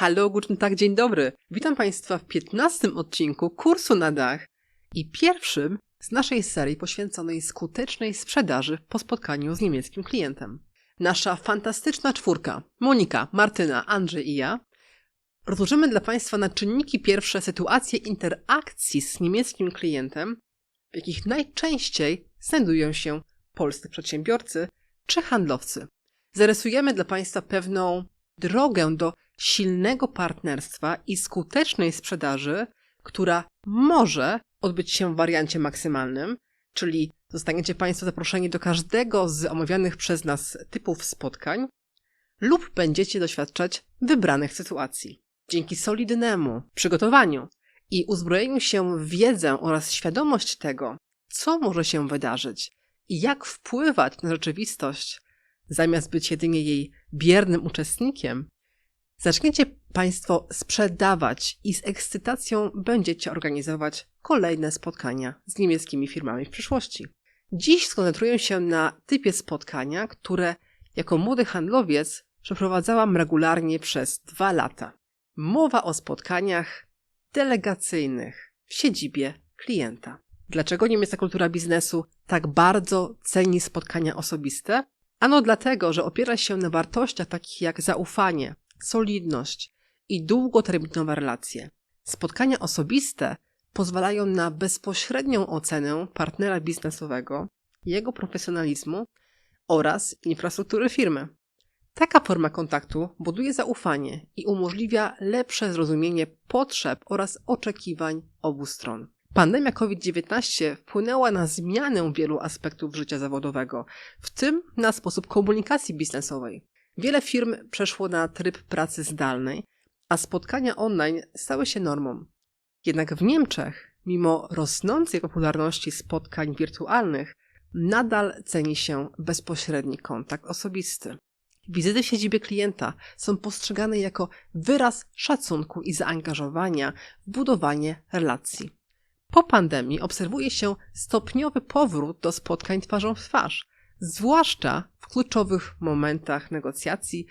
Hallo, guten Tag, dzień dobry. Witam Państwa w 15 odcinku kursu na dach i pierwszym z naszej serii poświęconej skutecznej sprzedaży po spotkaniu z niemieckim klientem. Nasza fantastyczna czwórka, Monika, Martyna, Andrzej i ja, rozłożymy dla Państwa na czynniki pierwsze sytuacje interakcji z niemieckim klientem, w jakich najczęściej znajdują się polscy przedsiębiorcy czy handlowcy. Zarysujemy dla Państwa pewną drogę do silnego partnerstwa i skutecznej sprzedaży, która może odbyć się w wariancie maksymalnym, czyli zostaniecie Państwo zaproszeni do każdego z omawianych przez nas typów spotkań, lub będziecie doświadczać wybranych sytuacji. Dzięki solidnemu przygotowaniu i uzbrojeniu się w wiedzę oraz świadomość tego, co może się wydarzyć i jak wpływać na rzeczywistość, zamiast być jedynie jej biernym uczestnikiem, zaczniecie Państwo sprzedawać i z ekscytacją będziecie organizować kolejne spotkania z niemieckimi firmami w przyszłości. Dziś skoncentruję się na typie spotkania, które jako młody handlowiec przeprowadzałam regularnie przez dwa lata. Mowa o spotkaniach delegacyjnych w siedzibie klienta. Dlaczego niemiecka kultura biznesu tak bardzo ceni spotkania osobiste? Ano dlatego, że opiera się na wartościach takich jak zaufanie, solidność i długoterminowe relacje. Spotkania osobiste pozwalają na bezpośrednią ocenę partnera biznesowego, jego profesjonalizmu oraz infrastruktury firmy. Taka forma kontaktu buduje zaufanie i umożliwia lepsze zrozumienie potrzeb oraz oczekiwań obu stron. Pandemia COVID-19 wpłynęła na zmianę wielu aspektów życia zawodowego, w tym na sposób komunikacji biznesowej. Wiele firm przeszło na tryb pracy zdalnej, a spotkania online stały się normą. Jednak w Niemczech, mimo rosnącej popularności spotkań wirtualnych, nadal ceni się bezpośredni kontakt osobisty. Wizyty w siedzibie klienta są postrzegane jako wyraz szacunku i zaangażowania w budowanie relacji. Po pandemii obserwuje się stopniowy powrót do spotkań twarzą w twarz, zwłaszcza w kluczowych momentach negocjacji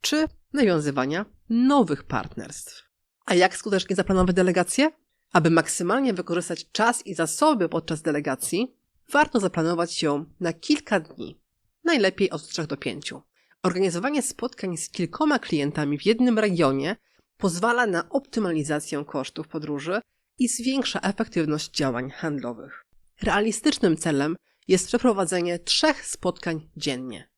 czy nawiązywania nowych partnerstw. A jak skutecznie zaplanować delegacje? Aby maksymalnie wykorzystać czas i zasoby podczas delegacji, warto zaplanować ją na kilka dni, najlepiej od 3 do 5. Organizowanie spotkań z kilkoma klientami w jednym regionie pozwala na optymalizację kosztów podróży i zwiększa efektywność działań handlowych. Realistycznym celem jest przeprowadzenie trzech spotkań dziennie.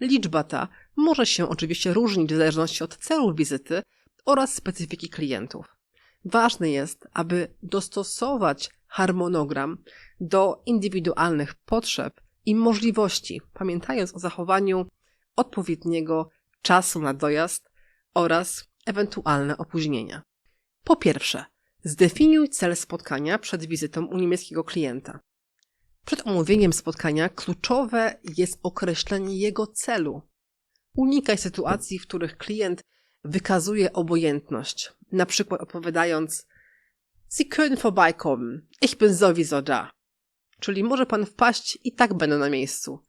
Liczba ta może się oczywiście różnić w zależności od celu wizyty oraz specyfiki klientów. Ważne jest, aby dostosować harmonogram do indywidualnych potrzeb i możliwości, pamiętając o zachowaniu odpowiedniego czasu na dojazd oraz ewentualne opóźnienia. Po pierwsze, zdefiniuj cel spotkania przed wizytą u niemieckiego klienta. Przed omówieniem spotkania kluczowe jest określenie jego celu. Unikaj sytuacji, w których klient wykazuje obojętność, na przykład odpowiadając Sie können vorbeikommen, ich bin sowieso da. Czyli może pan wpaść i tak będę na miejscu.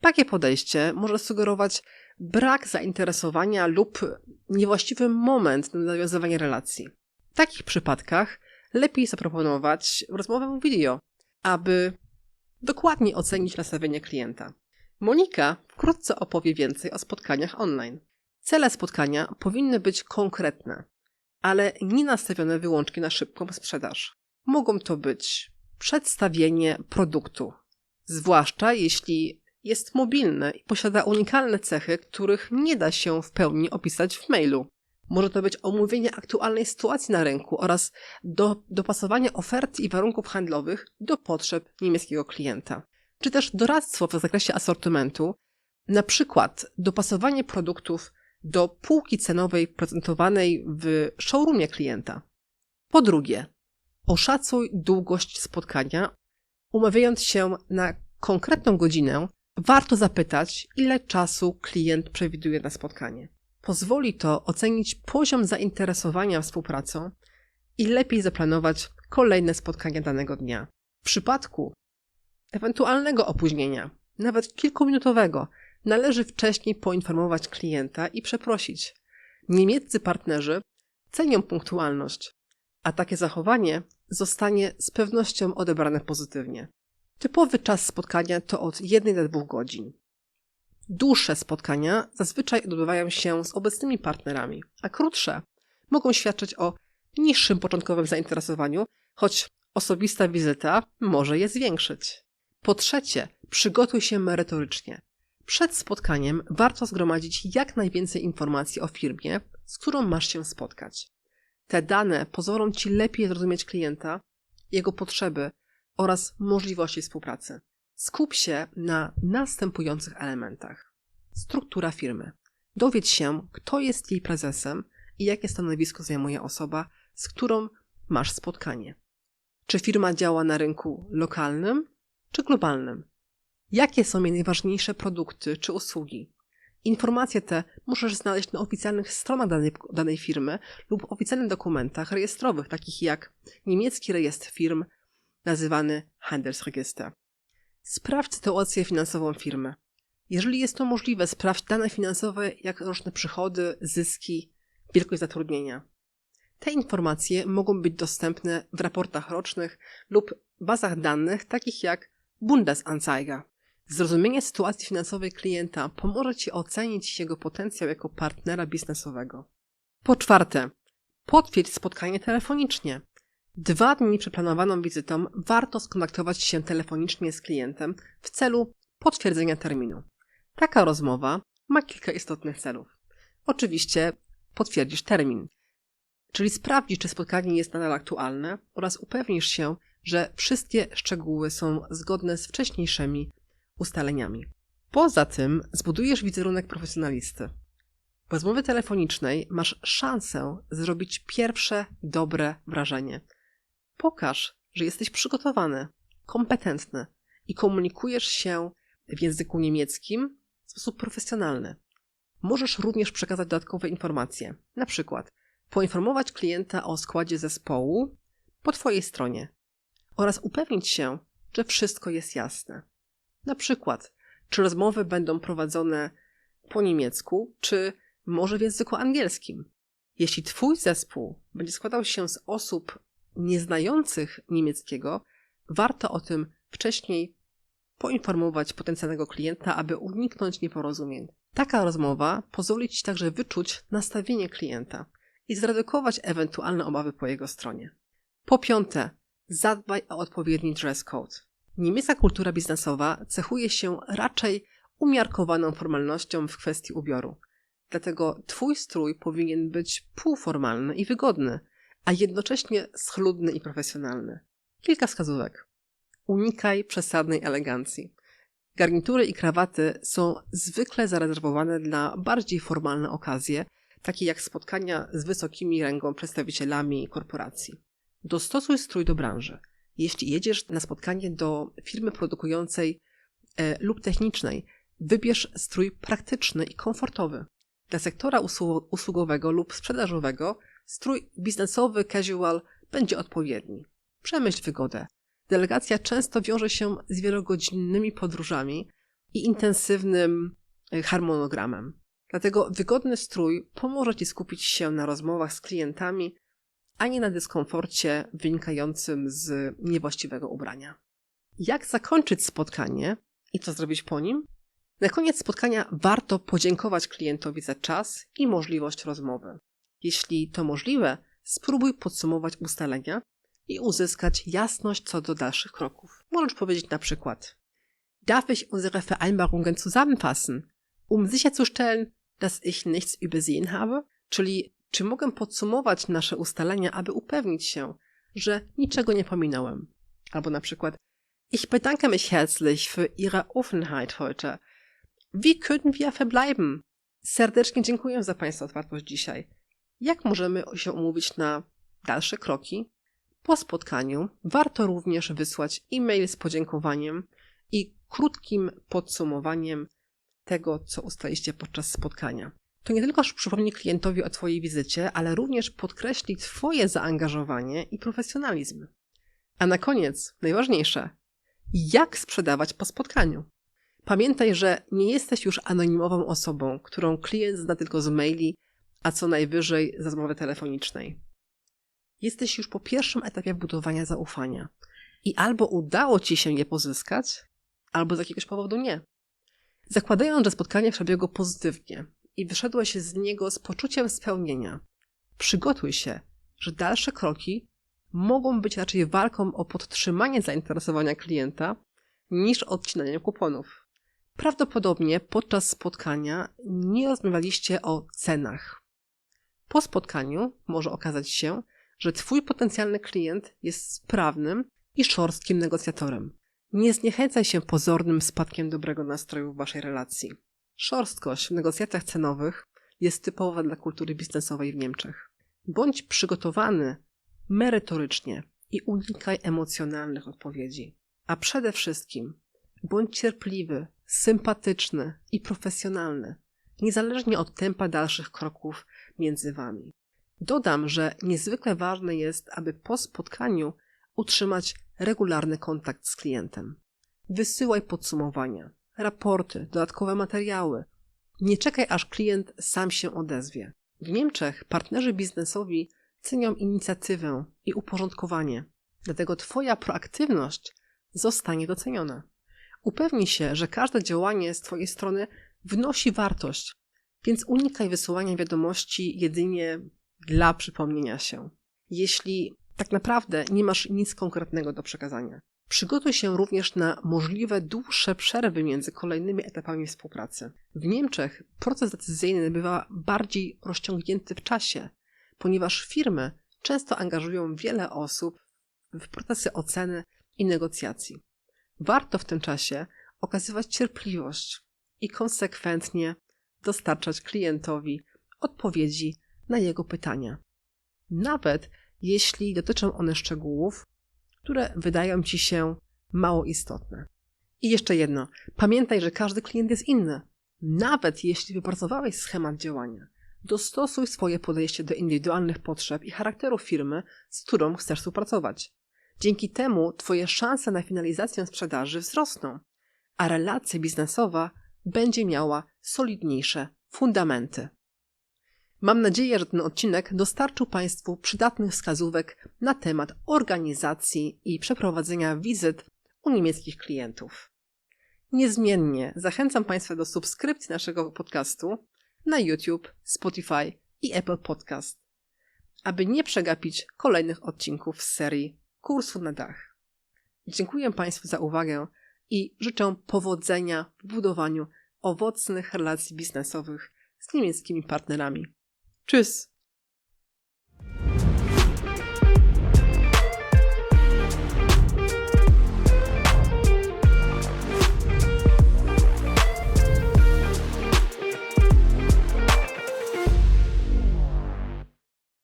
Takie podejście może sugerować brak zainteresowania lub niewłaściwy moment na nawiązywanie relacji. W takich przypadkach lepiej zaproponować rozmowę video, aby dokładnie ocenić nastawienie klienta. Monika wkrótce opowie więcej o spotkaniach online. Cele spotkania powinny być konkretne, ale nie nastawione wyłącznie na szybką sprzedaż. Mogą to być przedstawienie produktu, zwłaszcza jeśli jest mobilne i posiada unikalne cechy, których nie da się w pełni opisać w mailu. Może to być omówienie aktualnej sytuacji na rynku oraz do, dopasowanie oferty i warunków handlowych do potrzeb niemieckiego klienta. Czy też doradztwo w zakresie asortymentu, na przykład dopasowanie produktów do półki cenowej prezentowanej w showroomie klienta. Po drugie, oszacuj długość spotkania, umawiając się na konkretną godzinę, warto zapytać, ile czasu klient przewiduje na spotkanie. Pozwoli to ocenić poziom zainteresowania współpracą i lepiej zaplanować kolejne spotkania danego dnia. W przypadku ewentualnego opóźnienia, nawet kilkuminutowego, należy wcześniej poinformować klienta i przeprosić. Niemieccy partnerzy cenią punktualność, a takie zachowanie zostanie z pewnością odebrane pozytywnie. Typowy czas spotkania to od 1 do 2 godzin. Dłuższe spotkania zazwyczaj odbywają się z obecnymi partnerami, a krótsze mogą świadczyć o niższym początkowym zainteresowaniu, choć osobista wizyta może je zwiększyć. Po trzecie, przygotuj się merytorycznie. Przed spotkaniem warto zgromadzić jak najwięcej informacji o firmie, z którą masz się spotkać. Te dane pozwolą Ci lepiej zrozumieć klienta, jego potrzeby oraz możliwości współpracy. Skup się na następujących elementach. Struktura firmy. Dowiedz się, kto jest jej prezesem i jakie stanowisko zajmuje osoba, z którą masz spotkanie. Czy firma działa na rynku lokalnym czy globalnym? Jakie są jej najważniejsze produkty czy usługi? Informacje te możesz znaleźć na oficjalnych stronach danej, danej firmy lub oficjalnych dokumentach rejestrowych, takich jak niemiecki rejestr firm, nazywany Handelsregister. Sprawdź sytuację finansową firmy. Jeżeli jest to możliwe, sprawdź dane finansowe, jak roczne przychody, zyski, wielkość zatrudnienia. Te informacje mogą być dostępne w raportach rocznych lub bazach danych, takich jak Bundesanzeiger. Zrozumienie sytuacji finansowej klienta pomoże Ci ocenić jego potencjał jako partnera biznesowego. Po czwarte, potwierdź spotkanie telefonicznie. Dwa dni przed planowaną wizytą warto skontaktować się telefonicznie z klientem w celu potwierdzenia terminu. Taka rozmowa ma kilka istotnych celów. Oczywiście potwierdzisz termin, czyli sprawdzisz, czy spotkanie jest nadal aktualne oraz upewnisz się, że wszystkie szczegóły są zgodne z wcześniejszymi ustaleniami. Poza tym zbudujesz wizerunek profesjonalisty. W rozmowie telefonicznej masz szansę zrobić pierwsze dobre wrażenie. Pokaż, że jesteś przygotowany, kompetentny i komunikujesz się w języku niemieckim w sposób profesjonalny. Możesz również przekazać dodatkowe informacje, na przykład poinformować klienta o składzie zespołu po Twojej stronie oraz upewnić się, że wszystko jest jasne. Na przykład, czy rozmowy będą prowadzone po niemiecku, czy może w języku angielskim. Jeśli Twój zespół będzie składał się z osób nieznających niemieckiego, warto o tym wcześniej poinformować potencjalnego klienta, aby uniknąć nieporozumień. Taka rozmowa pozwoli Ci także wyczuć nastawienie klienta i zredukować ewentualne obawy po jego stronie. Po piąte, zadbaj o odpowiedni dress code. Niemiecka kultura biznesowa cechuje się raczej umiarkowaną formalnością w kwestii ubioru. Dlatego Twój strój powinien być półformalny i wygodny, a jednocześnie schludny i profesjonalny. Kilka wskazówek. Unikaj przesadnej elegancji. Garnitury i krawaty są zwykle zarezerwowane na bardziej formalne okazje, takie jak spotkania z wysokimi rangą przedstawicielami korporacji. Dostosuj strój do branży. Jeśli jedziesz na spotkanie do firmy produkującej e, lub technicznej, wybierz strój praktyczny i komfortowy. Dla sektora usługowego lub sprzedażowego strój biznesowy casual będzie odpowiedni. Przemyśl wygodę. Delegacja często wiąże się z wielogodzinnymi podróżami i intensywnym e, harmonogramem. Dlatego wygodny strój pomoże Ci skupić się na rozmowach z klientami a nie na dyskomforcie wynikającym z niewłaściwego ubrania. Jak zakończyć spotkanie i co zrobić po nim? Na koniec spotkania warto podziękować klientowi za czas i możliwość rozmowy. Jeśli to możliwe, spróbuj podsumować ustalenia i uzyskać jasność co do dalszych kroków. Możesz powiedzieć na przykład: Darf ich unsere Vereinbarungen zusammenfassen, um sicherzustellen, dass ich nichts übersehen habe? Czyli czy mogę podsumować nasze ustalenia, aby upewnić się, że niczego nie pominąłem? Albo na przykład, ich bedanke mich herzlich für Ihre Offenheit heute. Wie könnten wir verbleiben? Serdecznie dziękuję za Państwa otwartość dzisiaj. Jak możemy się umówić na dalsze kroki? Po spotkaniu warto również wysłać e-mail z podziękowaniem i krótkim podsumowaniem tego, co ustaliście podczas spotkania to nie tylko przypomni klientowi o Twojej wizycie, ale również podkreśli Twoje zaangażowanie i profesjonalizm. A na koniec, najważniejsze, jak sprzedawać po spotkaniu? Pamiętaj, że nie jesteś już anonimową osobą, którą klient zna tylko z maili a co najwyżej z rozmowy telefonicznej. Jesteś już po pierwszym etapie budowania zaufania i albo udało ci się je pozyskać, albo z jakiegoś powodu nie. Zakładając, że spotkanie przebiegło pozytywnie i wyszedłeś z niego z poczuciem spełnienia, przygotuj się, że dalsze kroki mogą być raczej walką o podtrzymanie zainteresowania klienta niż odcinaniem kuponów. Prawdopodobnie podczas spotkania nie rozmawialiście o cenach. Po spotkaniu może okazać się, że Twój potencjalny klient jest sprawnym i szorstkim negocjatorem. Nie zniechęcaj się pozornym spadkiem dobrego nastroju w Waszej relacji. Szorstkość w negocjacjach cenowych jest typowa dla kultury biznesowej w Niemczech. Bądź przygotowany merytorycznie i unikaj emocjonalnych odpowiedzi. A przede wszystkim bądź cierpliwy, sympatyczny i profesjonalny, niezależnie od tempa dalszych kroków między Wami. Dodam, że niezwykle ważne jest, aby po spotkaniu utrzymać regularny kontakt z klientem. Wysyłaj podsumowania, raporty, dodatkowe materiały. Nie czekaj, aż klient sam się odezwie. W Niemczech partnerzy biznesowi cenią inicjatywę i uporządkowanie, dlatego Twoja proaktywność zostanie doceniona. Upewnij się, że każde działanie z Twojej strony wnosi wartość, więc unikaj wysyłania wiadomości jedynie dla przypomnienia się. Jeśli tak naprawdę nie masz nic konkretnego do przekazania. Przygotuj się również na możliwe dłuższe przerwy między kolejnymi etapami współpracy. W Niemczech proces decyzyjny bywa bardziej rozciągnięty w czasie, ponieważ firmy często angażują wiele osób w procesy oceny i negocjacji. Warto w tym czasie okazywać cierpliwość i konsekwentnie dostarczać klientowi odpowiedzi na jego pytania. Nawet jeśli dotyczą one szczegółów, które wydają ci się mało istotne. I jeszcze jedno. Pamiętaj, że każdy klient jest inny. Nawet jeśli wypracowałeś schemat działania, dostosuj swoje podejście do indywidualnych potrzeb i charakteru firmy, z którą chcesz współpracować. Dzięki temu Twoje szanse na finalizację sprzedaży wzrosną, a relacja biznesowa będzie miała solidniejsze fundamenty. Mam nadzieję, że ten odcinek dostarczył Państwu przydatnych wskazówek na temat organizacji i przeprowadzenia wizyt u niemieckich klientów. Niezmiennie zachęcam Państwa do subskrypcji naszego podcastu na YouTube, Spotify i Apple Podcast, aby nie przegapić kolejnych odcinków z serii Kursu na dach. Dziękuję Państwu za uwagę i życzę powodzenia w budowaniu owocnych relacji biznesowych z niemieckimi partnerami. Tschüss.